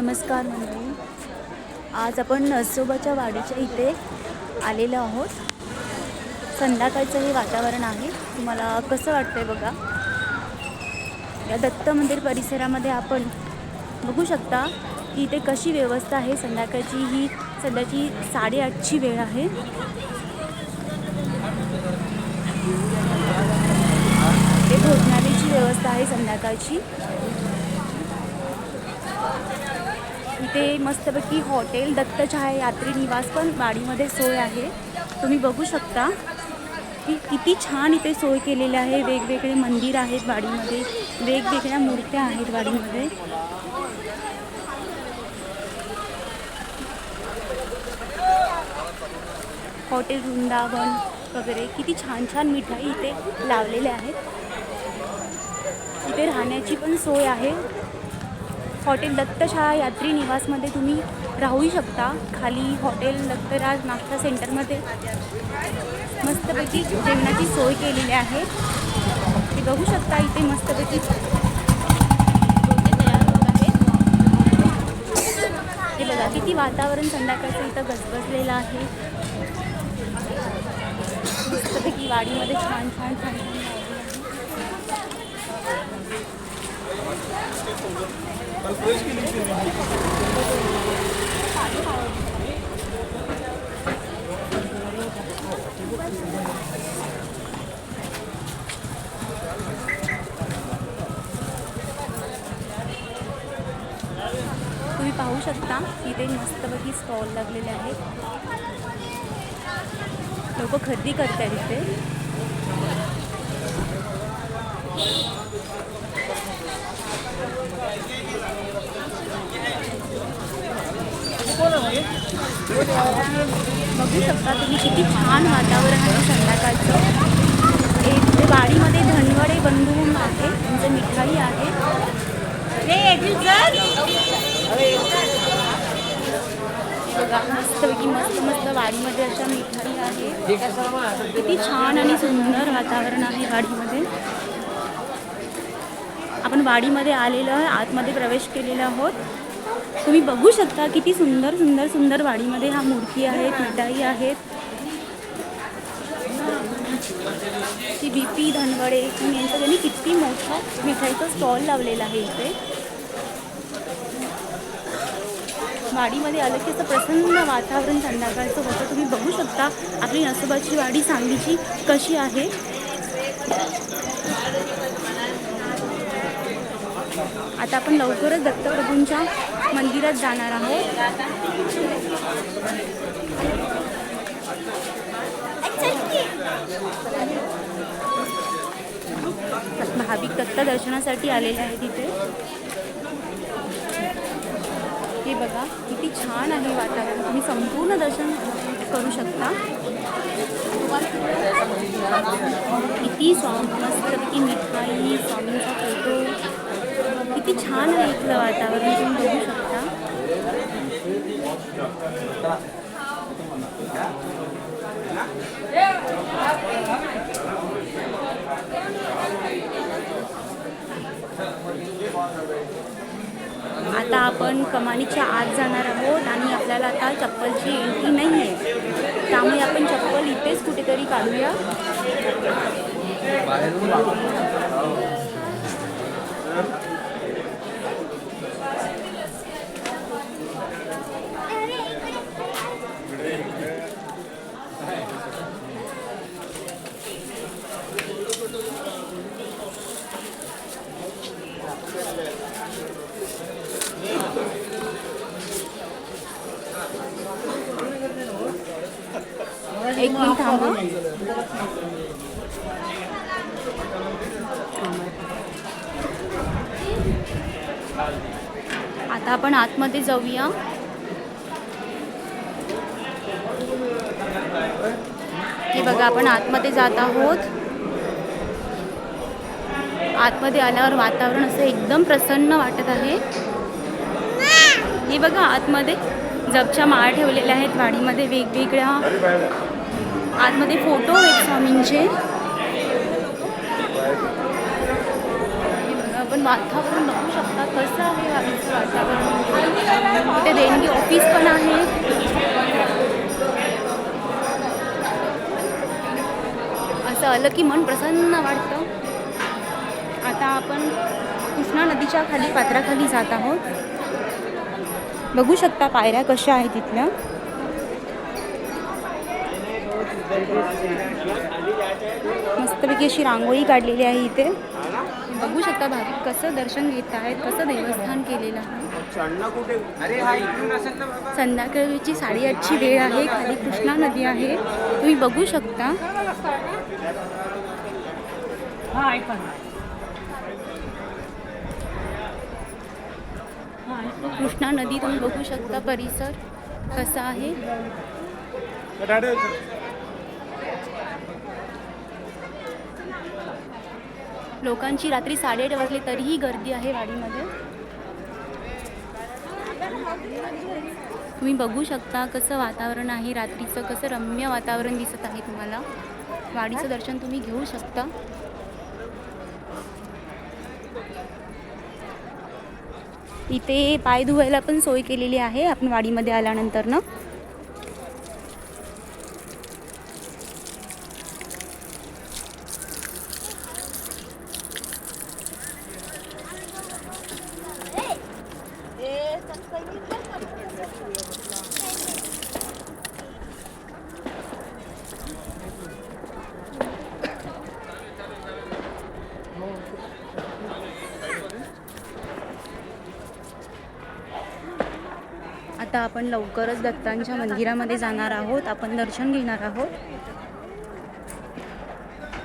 नमस्कार मंडळी. आज आपण नरसोबाच्या वाडीच्या इथे आलेलो आहोत. संध्याकाळचं हे वातावरण आहे. तुम्हाला कसं वाटतंय बघा? या दत्त मंदिर परिसरामध्ये आपण बघू शकता की इथे कशी व्यवस्था आहे. संध्याकाळची ही सध्याची साडेआठची वेळ आहे. ते भोजनालयाची व्यवस्था आहे संध्याकाळची. इथे मस्तपैकी हॉटेल दत्तछाया यात्री निवास पण वाडीमध्ये सोय आहे. तुम्ही बघू शकता की किती छान इथे सोय केलेली आहे. वेगवेगळे मंदिर आहेत वाडीमध्ये. वेगवेगळ्या मूर्त्या आहेत वाडीमध्ये. हॉटेल वृंदावन वगैरे किती छान छान मिठाई इथे लावलेल्या आहेत. इथे राहण्याची पण सोय आहे. हॉटेल दत्तशाळा यात्री निवासमध्ये तुम्ही राहूही शकता. खाली हॉटेल दत्तराज नाश्ता सेंटरमध्ये मस्तपैकी जेवणाची सोय केलेली आहे. ते बघू शकता इथे मस्तपैकी तयार होत आहे बघा किती वातावरण संध्याकाळचं इथं गजबजलेलं आहे. मस्तपैकी वाडीमध्ये छान छान छान छान तुम्ही पाहू शकता इथे मस्तपैकी स्टॉल लागलेले आहेत. लोक खरेदी करतात इथे. बघू शकता तुम्ही किती छान वातावरण आहे संध्याकाळचं. एक वाडीमध्ये धनवडे बंधू म्हणून आहे त्यांचं मिठाई आहे. बघा मस्तपैकी मस्त मस्त वाडीमध्ये अशा मिठाई आहे. किती छान आणि सुंदर वातावरण आहे वाडीमध्ये. आपण वाडीमध्ये आलेलो आहे आतमध्ये प्रवेश केलेला आहोत. तुम्ही बघू शकता किती सुंदर सुंदर सुंदर वाडीमध्ये हा मूर्ती आहेत मिठाई आहेत ती बी पी धनवडे यांचं त्यांनी किती मोठा मिठाईचा स्टॉल लावलेला आहे इथे. वाडीमध्ये आलं की असं प्रसन्न वातावरण संध्याकाळचं होतं. तुम्ही बघू शकता आपली नसोबाची वाडी सांगलीची कशी आहे. आता आपण लवकरच दत्तप्रभूंच्या मंदिरात जाणार आहोत. भाविक दत्त दर्शनासाठी आलेले आहे तिथे हे बघा किती छान आहे वातावरण. तुम्ही संपूर्ण दर्शन करू शकता. किती स्वामी मस्तपैकी मिठाई स्वामींचा फोटो किती छान आहे इथलं वातावरण तुम्ही बघू शकता. आता आपण कमानीच्या आत जाणार आहोत आणि आपल्याला आता चप्पलची एंट्री नाही आहे. त्यामुळे आपण चप्पल इथेच कुठेतरी काढूया. एक मिनिट थांबा. आता आपण आतमध्ये जाऊया. हे बघा आपण आतमध्ये जात आहोत. आतमध्ये आल्यावर वातावरण असं एकदम प्रसन्न वाटत आहे. हे बघा आतमध्ये जपच्या माळा ठेवलेल्या आहेत वाडीमध्ये वेगवेगळ्या. आतमध्ये फोटो आहेत स्वामींचे. आपण वातावरण बघू शकता कसं आहे वाडीचं वातावरण. इथे देणगी ऑफिस पण आहे. असं आलं की मन प्रसन्न वाटतं. आता आपण कृष्णा नदीच्या खाली पात्राखाली जात आहोत. बघू शकता पायऱ्या कशा आहेत तिथल्या मस्तपैकी अशी रांगोळी काढलेली आहे इथे. बघू शकता भाविक कसं दर्शन घेत आहेत कसं देवस्थान केलेलं आहे. संध्याकाळची साडेआठची वेळ आहे खाली कृष्णा नदी आहे. तुम्ही बघू शकता. कृष्णा नदी तुम्ही बघू शकता परिसर कसा आहे. लोकांची रात्री साडेआठ वाजले तरीही गर्दी आहे वाडीमध्ये. तुम्ही बघू शकता कसं वातावरण आहे रात्रीचं कसं रम्य वातावरण दिसत आहे तुम्हाला. वाडीचं दर्शन तुम्ही घेऊ शकता. इथे पाय धुवायला पण सोय केलेली आहे आपण वाडीमध्ये आल्यानंतर ना आता आपण लवकरच दत्तांच्या मंदिरामध्ये जाणार आहोत. आपण दर्शन घेणार आहोत.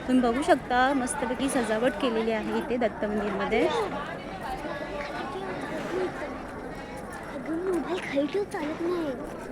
तुम्ही बघू शकता मस्तपैकी सजावट केलेली आहे इथे दत्त मंदिरमध्ये. मोबाईल चालत नाही.